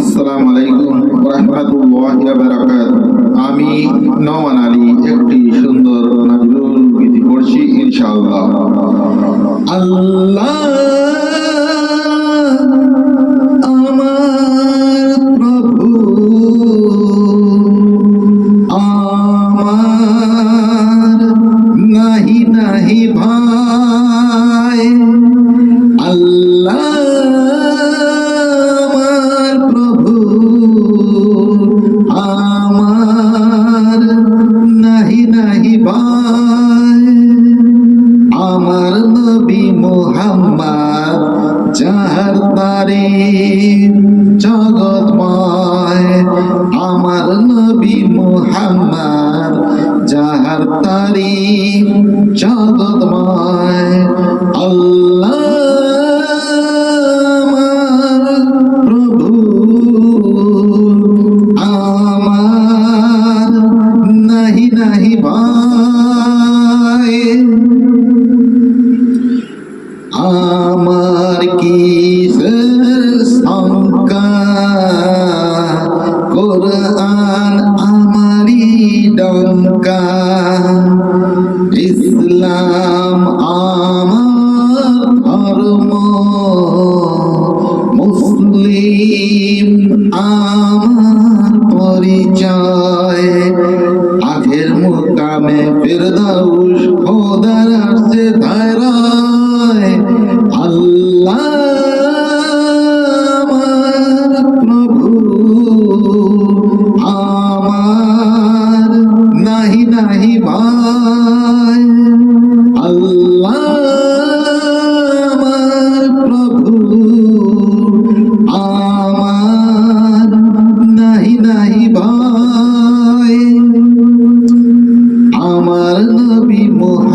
আসসালামু আলাইকুম রহমতুল্লাহ বারাকাত আমি নওয়ান আলী, একটি সুন্দর নজরুল গীতি পড়ছি, ইনশাআল্লাহ। আল্লাহ আমার প্রভু, আমার নাহি নাহি ভাই। নবী মোহাম্মদ যাহার তারে জগৎময়। আমার নবী মোহাম্মদ যাহার তারে জগৎময়। আল্লাহ কিসের শঙ্কা? কোরআন আমারি ডঙ্কা। ইসলাম আমার ধর্ম। মুসলিম আমার পরিচয়। আগের মুকামে ফেরদাউস খোদার আসছে ধারায় আল্লাহ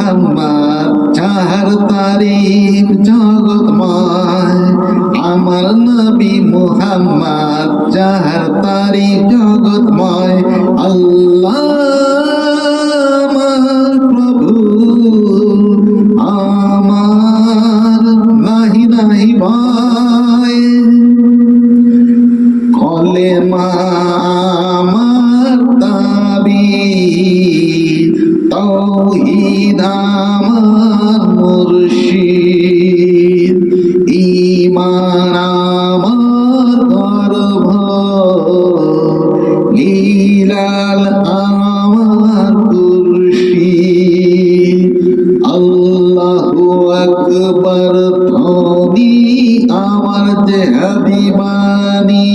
মোহাম্মদ যাহার তারিখ জগৎময়, আমার নবী মোহাম্মদ যাহার তারিখ জগৎময়, আল্লাহ আমার প্রভু, আমার নাহি নাহি ভাই কলেমা আমার দাবি, তৌহিদ আমার মুর্শিদ ঈমান আমার গর্ভ লীলাল আমার কুরশি আল্লাহু আকবার ধ্বনি আমার যে হাবিবানি।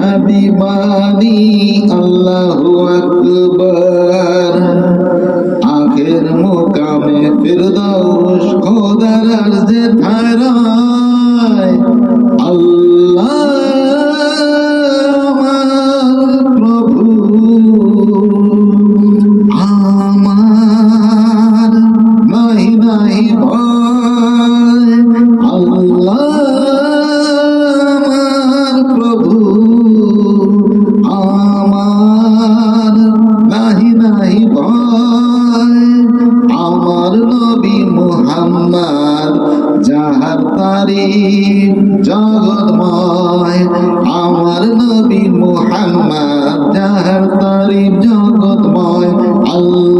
হাবিবানি আল্লাহ আকবর। আখের মোকামে ফিরদৌস খোদার আরজে ধারায় আল্লাহ আত্মারি জগৎময়। আমার নবী মোহাম্মদ যাহার তারি জগৎময়। আল্লাহ